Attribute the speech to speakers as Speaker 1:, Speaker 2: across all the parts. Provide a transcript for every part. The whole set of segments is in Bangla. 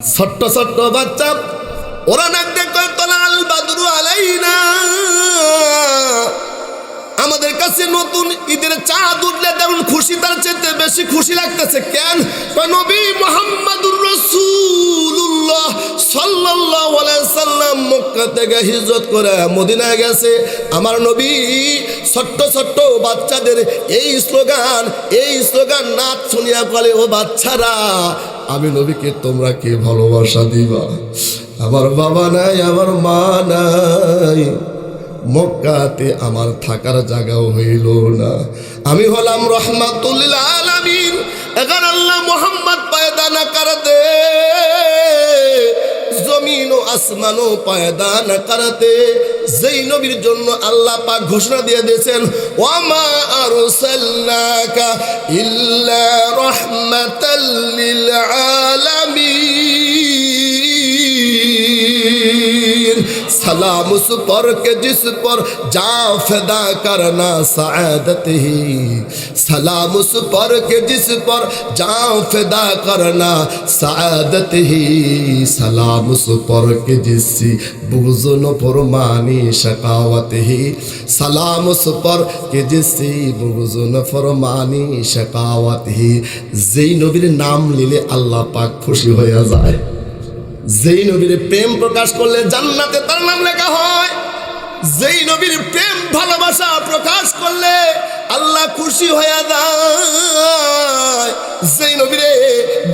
Speaker 1: ছোট্ট ছোট্ট বাচ্চা, ওরা নাক দেখো তলাল বাদরু আলাইনা। আমাদের কাছে নতুন ঈদের চাঁদ উঠলে তেমন খুশি, তার চেয়ে বেশি খুশি লাগতেছে কেন? নবী মোহাম্মদুর রসুল্লাহ আলাইহি সাল্লাম মক্কা থেকে হিজরত করে মদিনায় গেছে। আমার নবী ছোট্ট ছোট্ট বাচ্চাদের এই স্লোগান এই স্লোগান নাচ শুনিয়া বলে, ও বাচ্চারা আমি নবীকে তোমরা কে ভালোবাসা দিবা? আমার বাবা নাই, আমার মা নাই। মক্কাতে আমার থাকার জায়গাও হইল না। আমি হলাম রহমাতুল্লাহ আলামিন। এখন আল্লাহ মোহাম্মদ পায়দা না দে জমিন ও আসমানও পায়দা না করাতে। যেই নবীর জন্য আল্লাহ পাক ঘোষণা দিয়ে দিয়েছেন, ওয়ামা আরসালনাকা ইল্লা রাহমাতাল লিল আলামিন। सलाम उस पर के जिस पर जा फदा करना सआदत ही सलाम उस पर के जिस पर जा फदा करना सआदत ही सलाम उस पर के जिससी बुगजुन फरमानी शकावत ही सलाम उस पर के जिससी बुगजुन फरमानी शकावत ही যেই নবীর নাম নিলে আল্লাহ পাক খুশি হয়ে যায় যেই নবীর প্রেম প্রকাশ করলে জান্নাতে তার নাম লেখা হয়। যেই নবীর প্রেম ভালোবাসা প্রকাশ করলে আল্লাহ খুশি হয়ে যায়। যেই নবীরে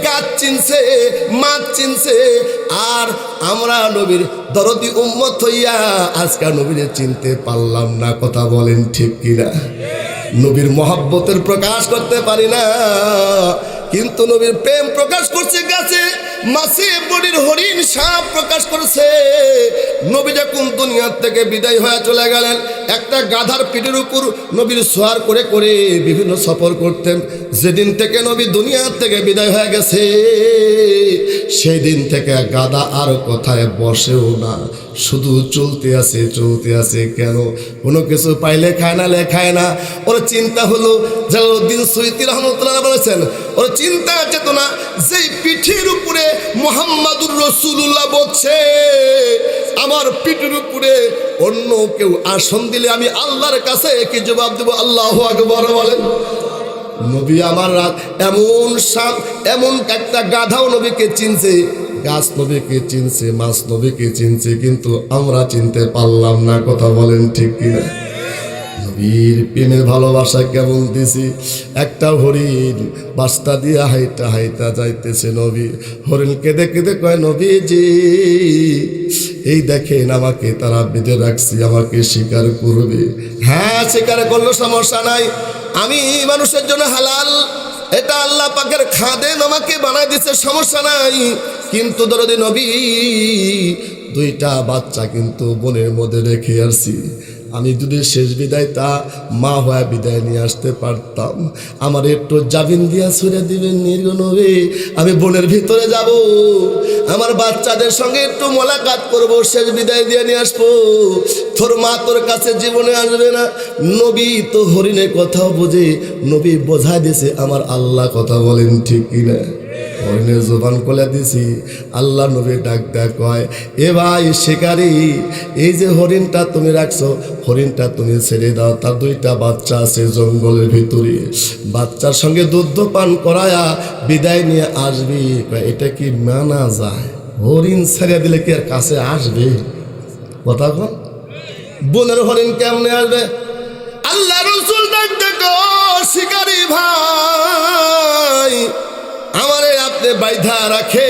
Speaker 1: গাছ চিনছে মাছ চিনছে, আর আমরা নবীর দরদি উম্মত হইয়া আজকাল নবীরে চিনতে পারলাম না, কথা বলেন ঠিক কিনা? নবীর মহাব্বতের প্রকাশ করতে পারি না, কিন্তু নবীর প্রেম প্রকাশ করছে গাছে। হরিণ প্রকাশ করেছে। থেকে হয়ে চলে গেলেন, একটা গাধার পিঠের উপর নবীর সোয়ার করে করে বিভিন্ন সফর করতেন। যেদিন থেকে নবী দুনিয়ার থেকে বিদায় হয়ে গেছে, সেদিন থেকে গাধা আর কোথায় বসেও না। শুধু চলতে আছে চলতে আছে কেন? কোনো কিছু পাইলে খায় না লেখায় না। ওর চিন্তা হলো, জালালউদ্দিন সৈয়দ রহমতুল্লাহ বলেছেন, ওর চিন্তা চেতনা যেই পিঠের উপরে মোহাম্মদুর রসুল্লাহ বলছে, আমার পিঠের উপরে অন্য কেউ আসন দিলে আমি আল্লাহর কাছে কি জবাব দেবো, আল্লাহ আকবর বলেন। নবী আমার রাত এমন সাপ এমন একটা গাধাও নবীকে চিনছে গাছ নবীকে চিনছে, মাছ নবীকে চিনছে, কিন্তু আমরা চিনতে পারলাম না, কথা বলেন ঠিক কিনা? নবীর প্রেমের ভালোবাসা কেমন দিছি? একটা হরিণ বাস্তা দিয়ে হাইটা হাইটা যাইতেছে নবী। হরিণ কেঁদে কেঁদে কয়, নবীজি, এই দেখেন আমাকে তারা বেঁধে রাখছি, আমাকে স্বীকার করবে। হ্যাঁ স্বীকার করল, সমস্যা নাই। আমি মানুষের জন্য হালাল। এটা আল্লাহ পাকের খাদেন আমাকে বানাই দিছে, সমস্যা নাই। কিন্তু দরদি নবী, দুইটা বাচ্চা কিন্তু বনের মধ্যে রেখে আসছি। আমি যদি শেষ বিদায় তা মা হয়ে বিদায় নিয়ে আসতে পারতাম, আমার একটু জাবিন দিয়া ছুড়ে দিবেন নির্গণবে আমি বনের ভিতরে যাব, আমার বাচ্চাদের সঙ্গে একটু মোলাকাত করব, শেষ বিদায় দিয়ে নিয়ে আসব। তোর মা তোর কাছে জীবনে আসবে না। নবী তো হরিণের কথাও বোঝে, নবী বোঝাই দিছে আমার আল্লাহ কথা বলেন ঠিক কিনা। হরিণের জোবান কোলে দিছি, আল্লাহ নবী ডাক ডাক কয়, এ ভাই শিকারি, এই যে হরিণটা তুমি রাখছো, হরিণটা তুমি ছেড়ে দাও, তার দুইটা বাচ্চা আছে জঙ্গলের ভিতরে। বাচ্চার সঙ্গে দুধ পান করায়া বিদায় নিয়ে আসবি। এটা কি মানা যায়? হরিণ ছেড়ে দিলে কি আর কাছে আসবে? কথা কন। বোনের হরিণ কেমনে আসবে? আল্লাহ রসুল ডাক দেখো শিকারি ভাই আমারে আপনি বাইধা রাখে।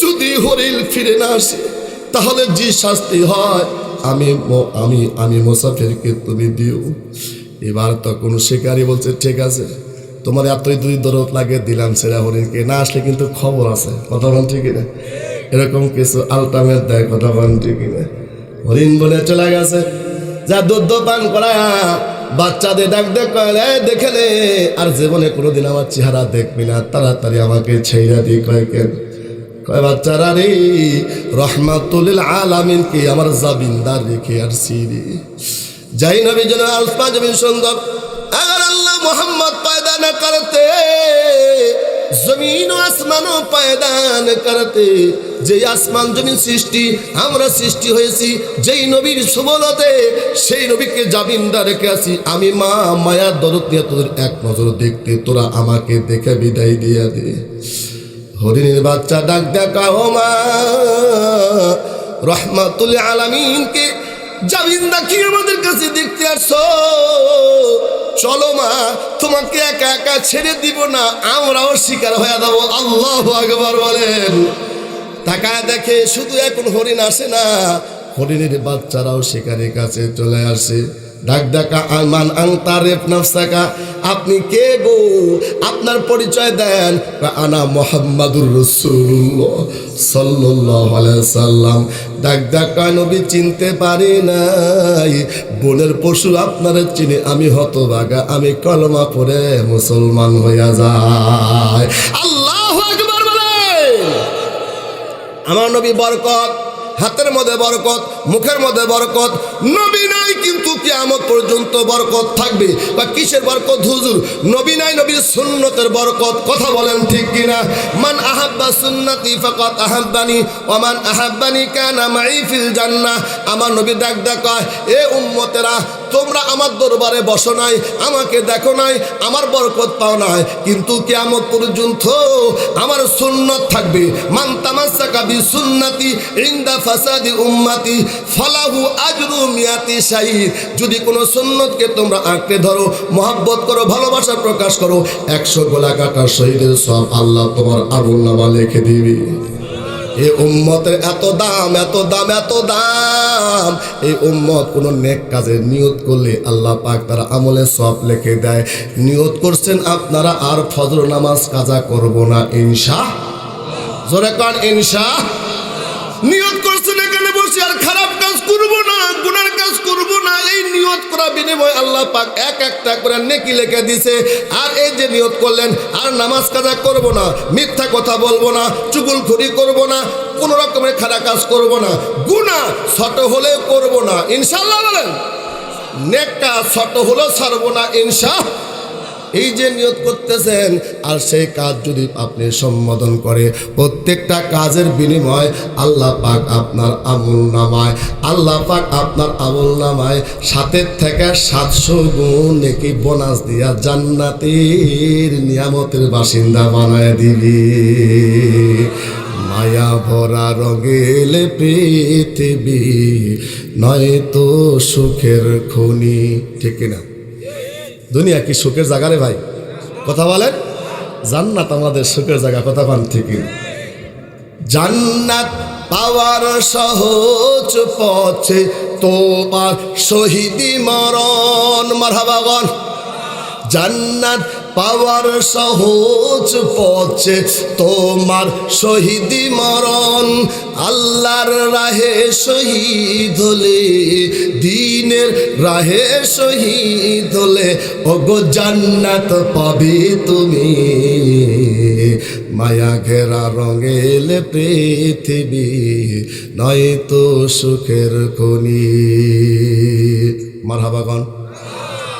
Speaker 1: যদি হরিল ফিরে না আসে, তাহলে যে শাস্তি হয়, আমি আমি আমি মোসাফিরকে তুমি দিও। এবার তো তখন শিকারি বলছে, ঠিক আছে, তোমার এতই দুই দরদ লাগে, দিলাম সেরা হরিণকে। না আসলে কিন্তু খবর আছে, কথা বল ঠিক না এরকম কিছু আলটামেট দেয়, কথা বল ঠিক না হরিণ বলে, চলে গেছে, যা দুধ পান করা বাচ্চাদের ডাক দেখ নে আর জীবনে কোনোদিন আমার চেহারা দেখবি না, তাড়াতাড়ি আমাকে ছেড়ে দিয়ে কয় কেন কয় বাচ্চারা রে রহমাতুল আলামিনকে আমার জাবিনদার রেখে আর সিরি যাই নবী যেন আলফা জমিন সুন্দর। আল্লাহ মোহাম্মদ পায়দা না করতে। জমিন ও পায়দান করতে। যে আসমান জমিন সৃষ্টি, আমরা সৃষ্টি হয়েছি। যেই নবীর সুবলতে, সেই নবীকে জামিনদার রেখে আসি। আমি মা মায়ার দরদ দিয়ে তোদের এক নজর দেখতে। তোরা আমাকে দেখে বিদায় দিয়া দে। হরিণের বাচ্চা ডাক দেখা ও মা। রহমাতুল আলামিনকে জামিনদা কি আমাদের কাছে দেখতে আসছো? চলো মা, তোমাকে একা একা ছেড়ে দিব না, আমরাও শিকার হয়ে যাব। আল্লাহ আকবর বলেন। তাকায় দেখে শুধু এখন হরিণ আসে না, হরিণের বাচ্চারাও শিকারের কাছে চলে আসে। ডাক ডাকা আমান আংতারেফ নাফসাকা। আপনি কে গো? আপনার পরিচয় দেন। আনা মোহাম্মদুর রসুল্লাহ আলাইহি সাল্লাম। ডাক ডাকা নবী চিনতে পারি নাই। বনের পশু আপনারা চিনি আমি হতভাগা আমি কলমা পরে মুসলমান হইয়া যায়। আল্লাহ আমার নবী বরকত, হাতের মধ্যে বরকত মুখের মধ্যে বরকত। নবী নাই কিন্তু কিয়ামত পর্যন্ত বরকত থাকবে। বা কিসের বরকত হুজুর? নবী নাই নবীর সুন্নতের বরকত। কথা বলেন ঠিক কিনা? মান আহাব্বা সুন্নতি ফাকাত আহাব্বানি ওমান আহাব্বানি কানা মাই ফিল জান্নাহ। আমার নবী ডাক ডাক কয়, এ উম্মতেরা তোমরা আমার দরবারে বসো নাই আমাকে দেখো নাই আমার বরকত পাও নাই। কিন্তু কিয়ামত পর্যন্ত আমার সুন্নত থাকবে। মান তামাসাকা বি সুন্নতি ইনদা ফাসাদি উম্মতি ফালাহু আজরু মিয়াতি শাহিদ। যদি কোনো সুন্নতকে তোমরা আঁকড়ে ধরো, মহাব্বত করো, ভালোবাসা প্রকাশ করো, একশো গোলা কাটা শহীদের সব আল্লাহ তোমার আবুল নামা লিখে দিবি। এই উম্মতের এত দাম এত দাম এত দাম। এই উম্মত কোনো নেক কাজে নিয়ত করলে আল্লাহ পাক তার আমলে সব লিখে দেয়। নিয়ত করছেন আপনারা, আর ফজর নামাজ কাজা করব না, ইনশা। জোরে কান, ইনশা। নিয়ত করছেন বসে আর খারাপ কাজ করব না, গুনার কাজ করব না। এই নিয়ত করা বিনিময় আল্লাহ পাক এক একটা করে নেকি লিখে দিছে। আর এই যে নিয়ত করলেন, আর নামাজ কাজা করব না, মিথ্যা কথা বলব না চুগুলখুরি করব না, কোনো রকমের খারাপ কাজ করব না, গুনাহ ছোট হলেও করব না। ইনশাল্লাহ বলেন নেক কাজ ছোট হলেও ছাড়বো না ইনশা এই যে নিয়ত করতেছেন, আর সেই কাজ যদি আপনি সম্বোধন করে, প্রত্যেকটা কাজের বিনিময় আল্লাহ পাক আপনার আমল নামায়। আল্লাহ পাক আপনার আমল নামায় সাতের থেকে সাতশো গুণ নাকি বোনাস দিয়া জান্নাতের নিয়ামতের বাসিন্দা বানায় দিবি। মায়া ভরা রঙেলে পৃথিবী নয় তো সুখের খনি, ঠিক কিনা? দুনিয়া কি সুখের জায়গা রে ভাই? কথা বলেন। জান্নাত আমাদের সুখের জায়গা, কথা পান ঠিকই জান্নাত পাওয়ার সহজ পথে তোমার শহীদি মরণ মারহাবাগন জান্নাত পাওয়ার সহজ পথে তোমার শহীদি মরণ। আল্লাহর রাহে শহীদ হলে, দিনের রাহে শহীদ হলে, ওগো জান্নাত পাবে তুমি। মায়া ঘেরা রঙেল পৃথিবী নয় তো সুখের খনি। মারহাবাগন